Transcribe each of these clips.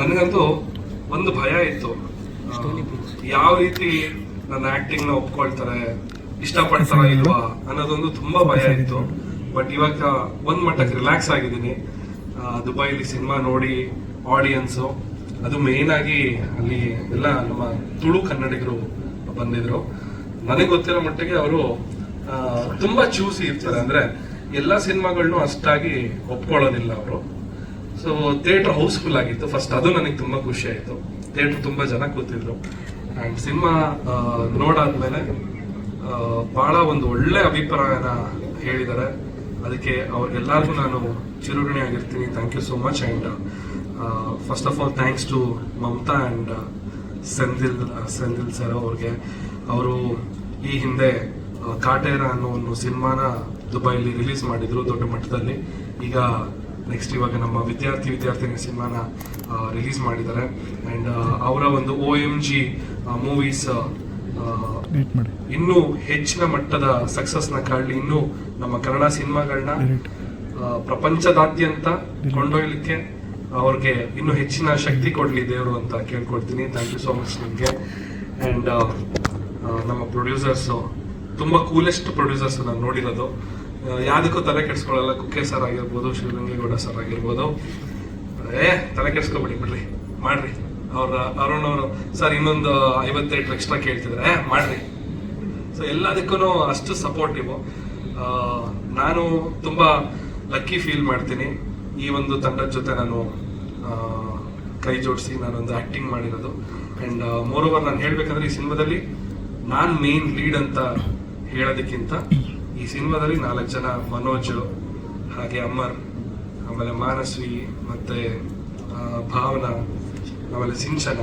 ನನಗಂತೂ ಒಂದು ಭಯ ಇತ್ತು. ಯಾವ ರೀತಿ ನನ್ನ ಆಕ್ಟಿಂಗ್ನ ಒಪ್ಕೊಳ್ತಾರೆ ಇಷ್ಟಪಡ್ತಾರ ಇಲ್ವಾ ಅನ್ನೋದೊಂದು ತುಂಬಾ ಭಯ ಇತ್ತು. ಬಟ್ ಇವಾಗ ಒಂದ್ ಮಟ್ಟಕ್ಕೆ ರಿಲ್ಯಾಕ್ಸ್ ಆಗಿದ್ದೀನಿ. ದುಬೈಲಿ ಸಿನಿಮಾ ನೋಡಿ ಆಡಿಯನ್ಸ್ ಅದು ಮೇನ್ ಆಗಿ ಅಲ್ಲಿ ಎಲ್ಲ ನಮ್ಮ ತುಳು ಕನ್ನಡಿಗರು ಬಂದಿದ್ರು. ನನಗೆ ಗೊತ್ತಿರೋ ಮಟ್ಟಿಗೆ ಅವರು ತುಂಬಾ ಚೂಸಿ ಇರ್ತಾರೆ. ಅಂದ್ರೆ ಎಲ್ಲಾ ಸಿನಿಮಾಗಳನ್ನೂ ಅಷ್ಟಾಗಿ ಒಪ್ಕೊಳ್ಳೋದಿಲ್ಲ ಅವರು. ಸೊ ಥಿಯೇಟರ್ ಹೌಸ್ಫುಲ್ ಆಗಿತ್ತು. ಫಸ್ಟ್ ಅದು ನನಗೆ ತುಂಬಾ ಖುಷಿ ಆಯಿತು. ಥಿಯೇಟರ್ ತುಂಬಾ ಜನ ಕೂತಿದ್ರು. ಅಂಡ್ ಸಿನಿಮಾ ನೋಡಾದ್ಮೇಲೆ ಭಾಳ ಒಂದು ಒಳ್ಳೆ ಅಭಿಪ್ರಾಯನ ಹೇಳಿದ್ದಾರೆ ಅದಕ್ಕೆ ಅವ್ರಿಗೆಲ್ಲರಿಗೂ ನಾನು ಚಿರುಗಣಿ ಆಗಿರ್ತೀನಿ. Thank you so much and first of all thanks to Mamata and Senthil Senthil sir ಅವ್ರಿಗೆ. ಅವರು ಈ ಹಿಂದೆ ಕಾಟೇರ ಅನ್ನೋ ಒಂದು ಸಿನಿಮಾನ ದುಬೈಲಿ ರಿಲೀಸ್ ಮಾಡಿದ್ರು ದೊಡ್ಡ ಮಟ್ಟದಲ್ಲಿ. ಈಗ ನೆಕ್ಸ್ಟ್ ಇವಾಗ ನಮ್ಮ ವಿದ್ಯಾರ್ಥಿ ವಿದ್ಯಾರ್ಥಿನಿ ಸಿನಿಮಾನ ರಿಲೀಸ್ ಮಾಡಿದ್ದಾರೆ. ಅಂಡ್ ಅವರ ಒಂದು ಒ ಎಂ ಜಿ ಮೂವೀಸ್ ಇನ್ನೂ ಹೆಚ್ಚಿನ ಮಟ್ಟದ ಸಕ್ಸಸ್ನ ಕಾಡಲಿ ಇನ್ನೂ ನಮ್ಮ ಕನ್ನಡ ಸಿನಿಮಾಗಳನ್ನ ಪ್ರಪಂಚದಾದ್ಯಂತ ಕೊಂಡೊಯ್ಲಿಕ್ಕೆ ಅವ್ರಿಗೆ ಇನ್ನೂ ಹೆಚ್ಚಿನ ಶಕ್ತಿ ಕೊಡ್ಲಿ ದೇವರು ಅಂತ ಕೇಳ್ಕೊಡ್ತೀನಿ. ಥ್ಯಾಂಕ್ ಯು ಸೋ ಮಚ್ ನಿಮಗೆ. ಅಂಡ್ ನಮ್ಮ ಪ್ರೊಡ್ಯೂಸರ್ಸ್ ತುಂಬಾ ಕೂಲೆಸ್ಟ್ ಪ್ರೊಡ್ಯೂಸರ್ಸ್ ನಾನು ನೋಡಿರೋದು. ಯಾವ್ದಕ್ಕೂ ತಲೆ ಕೆಡಿಸ್ಕೊಳ್ಳಲ್ಲ, ಕುಕ್ಕೆ ಸರ್ ಆಗಿರ್ಬೋದು ಶಿವಲಿಂಗೇಗೌಡ ಸರ್ ಆಗಿರ್ಬೋದು. ಏ, ತಲೆ ಕೆಡಿಸ್ಕೊಬೇಡಿ ಬಿಡ್ರಿ ಮಾಡ್ರಿ. ಅವ್ರ, ಅರುಣ್ ಅವರು ಸರ್ ಇನ್ನೊಂದು ಐವತ್ತೆಂಟು ಎಕ್ಸ್ಟ್ರಾ ಕೇಳ್ತಿದ್ರೆ. ಮಾಡ್ರಿ. ಸೊ ಎಲ್ಲದಕ್ಕೂ ಅಷ್ಟು ಸಪೋರ್ಟಿವ್ ನಾನು ತುಂಬಾ ಲಕ್ಕಿ ಫೀಲ್ ಮಾಡ್ತೀನಿ. ಈ ಒಂದು ತಂಡದ ಜೊತೆ ನಾನು ಕೈ ಜೋಡಿಸಿ ನಾನೊಂದು ಆ್ಯಕ್ಟಿಂಗ್ ಮಾಡಿರೋದು. ಅಂಡ್ ಮೋರ್ ಓವರ್ ನಾನು ಹೇಳಬೇಕಂದ್ರೆ ಈ ಸಿನಿಮಾದಲ್ಲಿ ನಾನು ಮೇನ್ ಲೀಡ್ ಅಂತ ಹೇಳೋದಕ್ಕಿಂತ ಈ ಸಿನಿಮಾದಲ್ಲಿ ನಾಲ್ಕು ಜನ ಮನೋಜ್, ಹಾಗೆ ಅಮರ್, ಆಮೇಲೆ ಮಾನಸ್ವಿ ಮತ್ತೆ ಭಾವನಾ, ಆಮೇಲೆ ಸಿಂಚನ.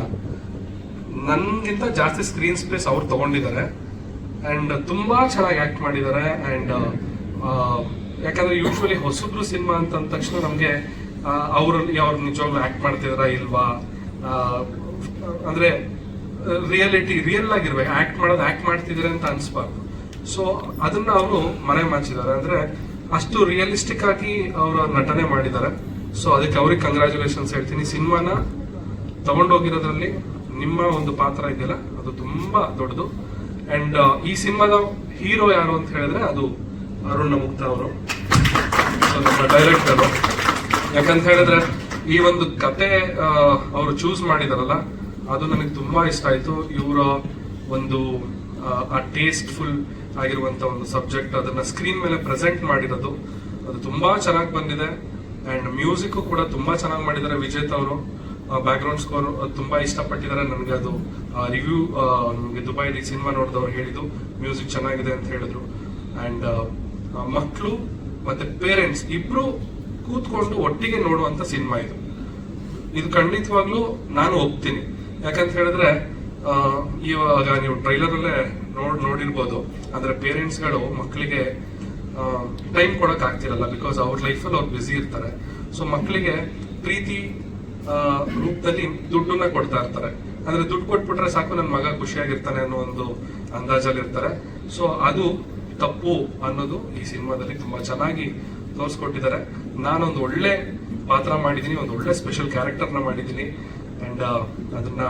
ನನ್ಗಿಂತ ಜಾಸ್ತಿ ಸ್ಕ್ರೀನ್ ಸ್ಪೇಸ್ ಅವ್ರು ತಗೊಂಡಿದ್ದಾರೆ. ಅಂಡ್ ತುಂಬಾ ಚೆನ್ನಾಗಿ ಆಕ್ಟ್ ಮಾಡಿದ್ದಾರೆ. ಅಂಡ್ ಯಾಕಂದ್ರೆ ಯೂಶ್ವಲಿ ಹೊಸಬ್ರು ಸಿನಿಮಾ ಅಂತ ಅಂದ ತಕ್ಷಣ ನಮ್ಗೆ ಅವರು ಅವ್ರು ನಿಜವಾಗ್ಲೂ ಆಕ್ಟ್ ಮಾಡ್ತಿದಾರ ಇಲ್ವಾ? ಅಂದ್ರೆ ರಿಯಾಲಿಟಿ ರಿಯಲ್ ಆಗಿರ್ಬೇಕು. ಆಕ್ಟ್ ಮಾಡೋದು ಆಕ್ಟ್ ಮಾಡ್ತಿದ್ದಾರೆ ಅಂತ ಅನ್ಸ್ಬಾರ್ದು. ಸೊ ಅದನ್ನ ಅವರು ಮನೆ ಮಾಡಿಸಿದ್ದಾರೆ. ಅಂದ್ರೆ ಅಷ್ಟು ರಿಯಲಿಸ್ಟಿಕ್ ಆಗಿ ಅವರು ನಟನೆ ಮಾಡಿದ್ದಾರೆ. ಸೊ ಅದಕ್ಕೆ ಅವ್ರಿಗೆ ಕಂಗ್ರ್ಯಾಚುಲೇಷನ್ಸ್ ಹೇಳ್ತೀನಿ. ಸಿನಿಮಾನ ತಗೊಂಡೋಗಿರೋದ್ರಲ್ಲಿ ನಿಮ್ಮ ಒಂದು ಪಾತ್ರ ಇದೆಯಲ್ಲ, ಅದು ತುಂಬಾ ದೊಡ್ಡದು. ಅಂಡ್ ಈ ಸಿನಿಮಾದ ಹೀರೋ ಯಾರು ಅಂತ ಹೇಳಿದ್ರೆ ಅದು ಅರುಣ್ ಮುಕ್ತ ಅವರು. ಡೈರೆಕ್ಟರ್ ಯಾಕಂತ ಹೇಳಿದ್ರೆ ಈ ಒಂದು ಕತೆ ಅವರು ಚೂಸ್ ಮಾಡಿದಾರಲ್ಲ, ಅದು ನನಗೆ ತುಂಬಾ ಇಷ್ಟ ಆಯ್ತು. ಇವರ ಒಂದು, ಆ ಟೇಸ್ಟ್ಫುಲ್ ಆಗಿರುವಂತ ಒಂದು ಸಬ್ಜೆಕ್ಟ್ ಅದನ್ನ ಸ್ಕ್ರೀನ್ ಮೇಲೆ ಪ್ರೆಸೆಂಟ್ ಮಾಡಿರೋದು. ಅದು ತುಂಬಾ ಚೆನ್ನಾಗಿ ಬಂದಿದೆ. ಅಂಡ್ ಮ್ಯೂಸಿಕ್ ಕೂಡ ತುಂಬಾ ಚೆನ್ನಾಗಿ ಮಾಡಿದ್ದಾರೆ ವಿಜೇತ್ ಅವರು. ಬ್ಯಾಕ್ ಗ್ರೌಂಡ್ ಸ್ಕೋರ್ ತುಂಬಾ ಇಷ್ಟಪಟ್ಟಿದ್ದಾರೆ ನನಗೆ ಅದು. ರಿವ್ಯೂ ನಮಗೆ ದುಬೈಲಿ ಸಿನಿಮಾ ನೋಡಿದವ್ರು ಹೇಳಿದ್ದು. ಮ್ಯೂಸಿಕ್ ಚೆನ್ನಾಗಿದೆ ಅಂತ ಹೇಳಿದ್ರು. ಅಂಡ್ ಮಕ್ಕಳು ಮತ್ತೆ ಪೇರೆಂಟ್ಸ್ ಇಬ್ರು ಕೂತ್ಕೊಂಡು ಒಟ್ಟಿಗೆ ನೋಡುವಂತ ಸಿನಿಮಾ ಇದು. ಇದು ಖಂಡಿತವಾಗ್ಲೂ ನಾನು ಒಪ್ತೀನಿ. ಯಾಕಂತ ಹೇಳಿದ್ರೆ ಇವಾಗ ನೀವು ಟ್ರೈಲರ್ ಅಲ್ಲೇ ನೋಡ್ ನೋಡಿರ್ಬೋದು. ಅಂದ್ರೆ ಪೇರೆಂಟ್ಸ್ಗಳು ಮಕ್ಕಳಿಗೆ ಟೈಮ್ ಕೊಡಕ್ ಆಗ್ತಿರಲ್ಲ ಬಿಕಾಸ್ ಅವ್ರ ಲೈಫಲ್ಲಿ ಅವ್ರು ಬ್ಯುಸಿ ಇರ್ತಾರೆ. ಸೊ ಮಕ್ಕಳಿಗೆ ಪ್ರೀತಿ ರೂಪದಲ್ಲಿ ದುಡ್ಡನ್ನ ಕೊಡ್ತಾ ಇರ್ತಾರೆ. ಅಂದ್ರೆ ದುಡ್ಡು ಕೊಟ್ಬಿಟ್ರೆ ಸಾಕು ನನ್ನ ಮಗ ಖುಷಿಯಾಗಿರ್ತಾನೆ ಅನ್ನೋ ಒಂದು ಅಂದಾಜಲ್ಲಿ ಇರ್ತಾರೆ ಸೊ ಅದು ತಪ್ಪು ಅನ್ನೋದು ಈ ಸಿನಿಮಾದಲ್ಲಿ ತುಂಬಾ ಚೆನ್ನಾಗಿ ತೋರಿಸ್ಕೊಟ್ಟಿದ್ದಾರೆ. ನಾನೊಂದು ಒಳ್ಳೆ ಪಾತ್ರ ಮಾಡಿದ್ದೀನಿ, ಒಂದು ಒಳ್ಳೆ ಸ್ಪೆಷಲ್ ಕ್ಯಾರೆಕ್ಟರ್ನ ಮಾಡಿದ್ದೀನಿ. ಅಂಡ್ ಅದನ್ನ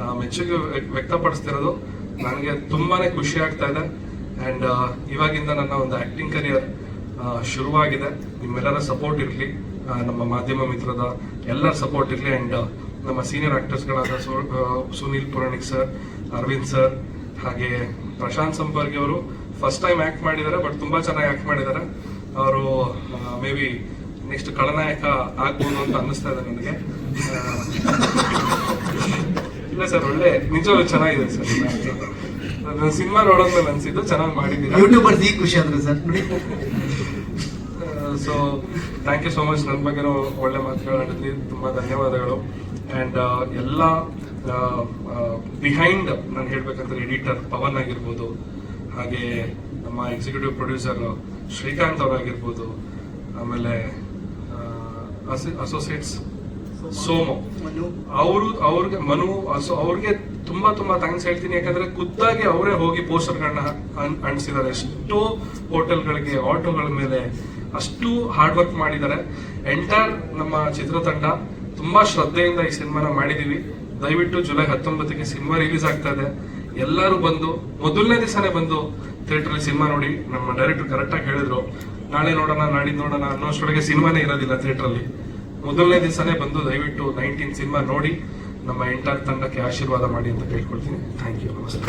ಮೆಚ್ಚುಗೆ ವ್ಯ- ವ್ಯಕ್ತಪಡಿಸ್ತಿರೋದು. ನನಗೆ ತುಂಬಾನೇ ಖುಷಿ ಆಗ್ತಾ ಇದೆ. ಅಂಡ್ ಇವಾಗಿಂದ ನನ್ನ ಒಂದು ಆ್ಯಕ್ಟಿಂಗ್ ಕರಿಯರ್ ಶುರುವಾಗಿದೆ. ನಿಮ್ಮೆಲ್ಲರ ಸಪೋರ್ಟ್ ಇರಲಿ. ನಮ್ಮ ಮಾಧ್ಯಮ ಮಿತ್ರದ ಎಲ್ಲರ ಸಪೋರ್ಟ್ ಇರಲಿ. ಅಂಡ್ ನಮ್ಮ ಸೀನಿಯರ್ ಆ್ಯಕ್ಟರ್ಸ್ಗಳಾದ ಸುನೀಲ್ ಪುರಾಣಿಕ್ ಸರ್ ಅರವಿಂದ್ ಸರ್ ಹಾಗೆ ಪ್ರಶಾಂತ್ ಸಂಪರ್ಗಿ ಅವರು ಫಸ್ಟ್ ಟೈಮ್ ಆಕ್ಟ್ ಮಾಡಿದ್ದಾರೆ ಬಟ್ ತುಂಬಾ ಚೆನ್ನಾಗಿ ಆಕ್ಟ್ ಮಾಡಿದ್ದಾರೆ. ಅವರು ಮೇ ಬಿ ನೆಕ್ಸ್ಟ್ ಖಳನಾಯಕ ಆಗ್ಬೋದು ಅಂತ ಅನ್ನಿಸ್ತಾ ಇದೆ ನನಗೆ. ಇಲ್ಲ ಸರ್ ಒಳ್ಳೆ ನಿಜವಾಗ್ಲೂ ಚೆನ್ನಾಗಿದೆ ಸರ್ ನಾನು ಸಿನಿಮಾ ನೋಡೋದ್ಮೇಲೆ ಅನ್ಸಿದ್ದು ಚೆನ್ನಾಗಿ ಮಾಡಿದ್ದೀರಾ? ಯೂಟ್ಯೂಬರ್ಸ್ ಈ ಖುಷಿ ಆದ್ರು sir. So thank you so much ನನ್ನ ಬಗ್ಗೆ ಒಳ್ಳೆ ಮಾತುಗಳಾಡಿದ್ರಿ ತುಂಬಾ ಧನ್ಯವಾದಗಳು. ಅಂಡ್ ಎಲ್ಲ ಬಿಹೈಂಡ್ ನಾನು ಹೇಳ್ಬೇಕಂದ್ರೆ ಎಡಿಟರ್ ಪವನ್ ಆಗಿರ್ಬೋದು ಹಾಗೆ ನಮ್ಮ ಎಕ್ಸಿಕ್ಯೂಟಿವ್ ಪ್ರೊಡ್ಯೂಸರ್ ಶ್ರೀಕಾಂತ್ ಅವರಾಗಿರ್ಬೋದು ಆಮೇಲೆ ಅಸೋಸಿಯೇಟ್ಸ್ ಸೋಮು. ಅವರು ಅವ್ರಿಗೆ, ಮನು ಅವ್ರಿಗೆ ತುಂಬಾ ತುಂಬಾ ಥ್ಯಾಂಕ್ಸ್ ಹೇಳ್ತೀನಿ. ಯಾಕಂದ್ರೆ ಖುದ್ದಾಗಿ ಅವರೇ ಹೋಗಿ ಪೋಸ್ಟರ್ಗಳನ್ನ ಅಂಟಿಸಿದ್ದಾರೆ. ಎಷ್ಟೋ ಹೋಟೆಲ್ಗಳಿಗೆ, ಆಟೋಗಳ ಮೇಲೆ ಅಷ್ಟು ಹಾರ್ಡ್ ವರ್ಕ್ ಮಾಡಿದ್ದಾರೆ. ಎಂಟೈರ್ ನಮ್ಮ ಚಿತ್ರತಂಡ ತುಂಬಾ ಶ್ರದ್ಧೆಯಿಂದ ಈ ಸಿನಿಮಾನ ಮಾಡಿದೀವಿ. ದಯವಿಟ್ಟು ಜುಲೈ ಹತ್ತೊಂಬತ್ತಕ್ಕೆ ಸಿನಿಮಾ ರಿಲೀಸ್ ಆಗ್ತಾ ಇದೆ. ಎಲ್ಲರೂ ಬಂದು, ಮೊದಲನೇ ದಿವಸನೇ ಬಂದು ಥಿಯೇಟರ್ ಸಿನಿಮಾ ನೋಡಿ ನಮ್ಮ ಡೈರೆಕ್ಟರ್ ಕರೆಕ್ಟಾಗಿ ಹೇಳಿದ್ರು. ನಾಳೆ ನೋಡೋಣ ನಾಡಿದ್ ನೋಡೋಣ ಅನ್ನೋಷ್ಟೊಳಗೆ ಸಿನಿಮಾನೇ ಇರೋದಿಲ್ಲ ಥಿಯೇಟರ್ ಅಲ್ಲಿ. ಮೊದಲನೇ ದಿವಸನೇ ಬಂದು ದಯವಿಟ್ಟು ನೈನ್ಟೀನ್ ಸಿನಿಮಾ ನೋಡಿ, ನಮ್ಮ ಎಂಟರ್ ತಂಡಕ್ಕೆ ಆಶೀರ್ವಾದ ಮಾಡಿ ಅಂತ ಕೇಳ್ಕೊಳ್ತೀನಿ. ಥ್ಯಾಂಕ್ ಯು ನಮಸ್ತೆ